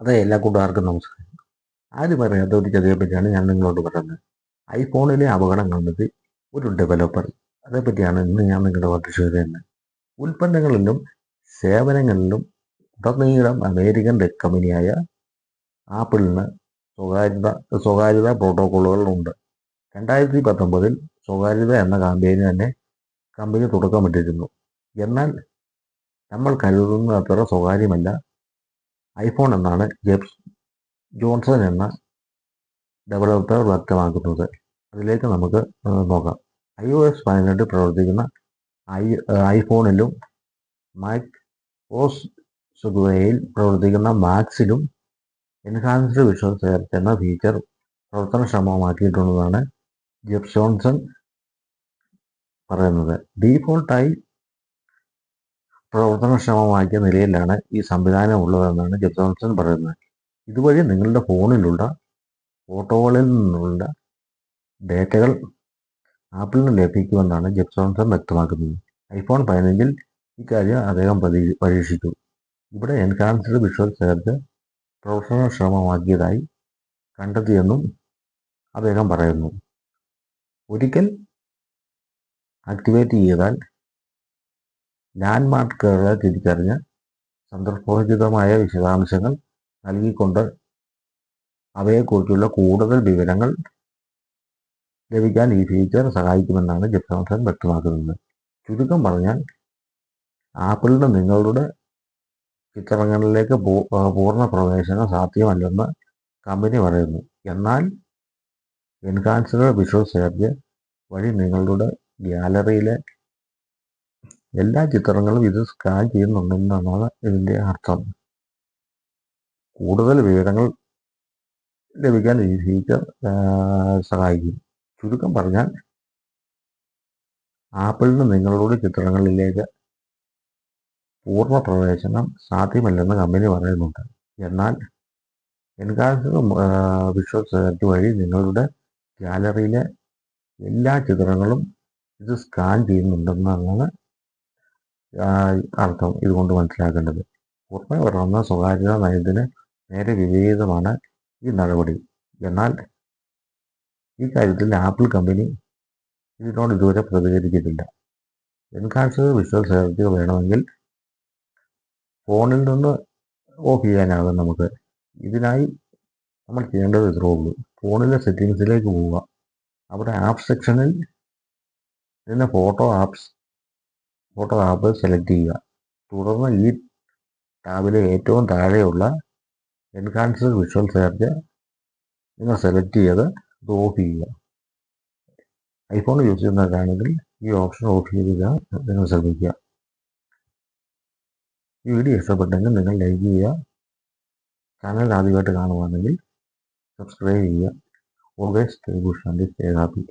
അതെ എല്ലാ കൂട്ടുകാർക്കും നമസ്കാരം. ആരും പറയാത്ത ഒരു ചെറിയ പറ്റിയാണ് ഞാൻ നിങ്ങളോട് പറയുന്നത്. ഐഫോണിലെ അപകടം കണ്ടത് ഒരു ഡെവലപ്പർ അതേപ്പറ്റിയാണ് ഇന്ന് ഞാൻ നിങ്ങളുടെ വാർത്ത വരുന്നത് ഉൽപ്പന്നങ്ങളിലും സേവനങ്ങളിലും ഉടനീളം അമേരിക്കൻ കമ്പനിയായ ആപ്പിളിന് സ്വകാര്യത സ്വകാര്യത പ്രോട്ടോക്കോളുകൾ ഉണ്ട് രണ്ടായിരത്തി പത്തൊമ്പതിൽ സ്വകാര്യത എന്ന കാമ്പയിന് തന്നെ കമ്പനി തുടക്കമിട്ടിരുന്നു എന്നാൽ നമ്മൾ കരുതുന്ന അത്ര സ്വകാര്യമല്ല ഐഫോൺ എന്നാണ് ജെബ്സ് ജോൺസൺ എന്ന ഡെവലപ്പർ വ്യക്തമാക്കുന്നത്. അതിലേക്ക് നമുക്ക് നോക്കാം. ഐ ഒ എസ് പതിനെട്ട് പ്രവർത്തിക്കുന്ന ഐ ഐഫോണിലും മാക് ഓസ് സുഗുവയിൽ പ്രവർത്തിക്കുന്ന മാക്സിലും എൻഹാൻസ്ഡ് വിഷ്വൽ ചേർക്കുന്ന ഫീച്ചർ പ്രവർത്തനക്ഷമമാക്കിയിട്ടുള്ളതാണ് ജെബ് ജോൺസൺ പറയുന്നത്. ഡീഫോൾട്ടായി പ്രവർത്തനക്ഷമമാക്കിയ നിലയിലാണ് ഈ സംവിധാനം ഉള്ളതെന്നാണ് ജെബ് പറയുന്നത്. ഇതുവഴി നിങ്ങളുടെ ഫോണിലുള്ള ഫോട്ടോകളിൽ നിന്നുള്ള ഡേറ്റകൾ ആപ്പിളിന് ലഭിക്കുമെന്നാണ് ജെബ് വ്യക്തമാക്കുന്നത്. ഐഫോൺ പതിനഞ്ചിൽ ഇക്കാര്യം അദ്ദേഹം പരീ- പരീക്ഷിച്ചു. ഇവിടെ എൻഹാൻസ്ഡ് വിഷ്വൽ സെർച്ച് പ്രവർത്തനക്ഷമമാക്കിയതായി കണ്ടെത്തിയെന്നും അദ്ദേഹം പറയുന്നു. ഒരിക്കൽ ആക്ടിവേറ്റ് ചെയ്താൽ ലാൻഡ് മാർക്കുകളെ തിരിച്ചറിഞ്ഞ് സന്ദർഭോചിതമായ വിശദാംശങ്ങൾ നൽകിക്കൊണ്ട് അവയെക്കുറിച്ചുള്ള കൂടുതൽ വിവരങ്ങൾ ലഭിക്കാൻ ഈ ഫീച്ചർ സഹായിക്കുമെന്നാണ് ജെബ്സോൺസൺ വ്യക്തമാക്കുന്നത്. ചുരുക്കം പറഞ്ഞാൽ ആപ്പിളിന് നിങ്ങളുടെ ചിത്രങ്ങളിലേക്ക് പൂർണ പ്രവേശനം സാധ്യമല്ലെന്ന് കമ്പനി പറയുന്നു. എന്നാൽ എൻഹാൻസ്ഡ് വിഷ്വൽ സെർച്ച് വഴി നിങ്ങളുടെ ഗ്യാലറിയിലെ എല്ലാ ചിത്രങ്ങളും ഇത് സ്കാൻ ചെയ്യുന്നുണ്ടെന്നാണ് ഇതിന്റെ അർത്ഥം. കൂടുതൽ വിവരങ്ങൾ ലഭിക്കാൻ ഈ ഫീച്ചർ സഹായിക്കും. ചുരുക്കം പറഞ്ഞാൽ ആപ്പിളിന് നിങ്ങളുടെ ചിത്രങ്ങളിലേക്ക് പൂർണ പ്രവേശനം സാധ്യമല്ലെന്ന് കമ്പനി പറയുന്നുണ്ട്. എന്നാൽ എൻഹാൻസ്ഡ് വിഷ്വൽ സെർച്ച് വഴി നിങ്ങളുടെ ഗാലറിയിലെ എല്ലാ ചിത്രങ്ങളും ഇത് സ്കാൻ ചെയ്യുന്നുണ്ടെന്നാണ് അർത്ഥം ഇതുകൊണ്ട് മനസ്സിലാക്കേണ്ടത്. പുറമെ വരണമെന്ന സ്വകാര്യത നയത്തിന് നേരെ വിപരീതമാണ് ഈ നടപടി. എന്നാൽ ഈ കാര്യത്തിൽ ആപ്പിൾ കമ്പനി ഇതിനോട് ഇതുവരെ പ്രതികരിച്ചിട്ടില്ല. എൻകാൻസർ വിഷ്വൽ സെർച്ച് വേണമെങ്കിൽ ഫോണിൽ നിന്ന് ഓഫ് ചെയ്യാനാകും നമുക്ക്. ഇതിനായി നമ്മൾ ചെയ്യേണ്ടത് ഇത്രേ ഉള്ളൂ. ഫോണിലെ സെറ്റിങ്സിലേക്ക് പോവുക. അവിടെ ആപ്പ് സെക്ഷനിൽ നിന്ന് photo apps photo app select ചെയ്യുക. തുടർന്ന് ഈ ടാബിലെ ഏറ്റവും താഴെയുള്ള എൻഹാൻസ്ഡ് വിഷ്വൽ സെർച്ച് നിങ്ങൾ സെലക്ട് ചെയ്ത് ഇത് ഓഫ് ചെയ്യുക. ഐഫോൺ യൂസ് ചെയ്യുന്നവരാണെങ്കിൽ ഈ ഓപ്ഷൻ ഓഫ് ചെയ്തില്ല നിങ്ങൾ ശ്രമിക്കുക ഈ വീഡിയോ ഇഷ്ടപ്പെട്ടെങ്കിൽ നിങ്ങൾ ലൈക്ക് ചെയ്യുക. ചാനൽ ആദ്യമായിട്ട് കാണുവാണെങ്കിൽ സബ്സ്ക്രൈബ് ചെയ്യുക. Always stay happy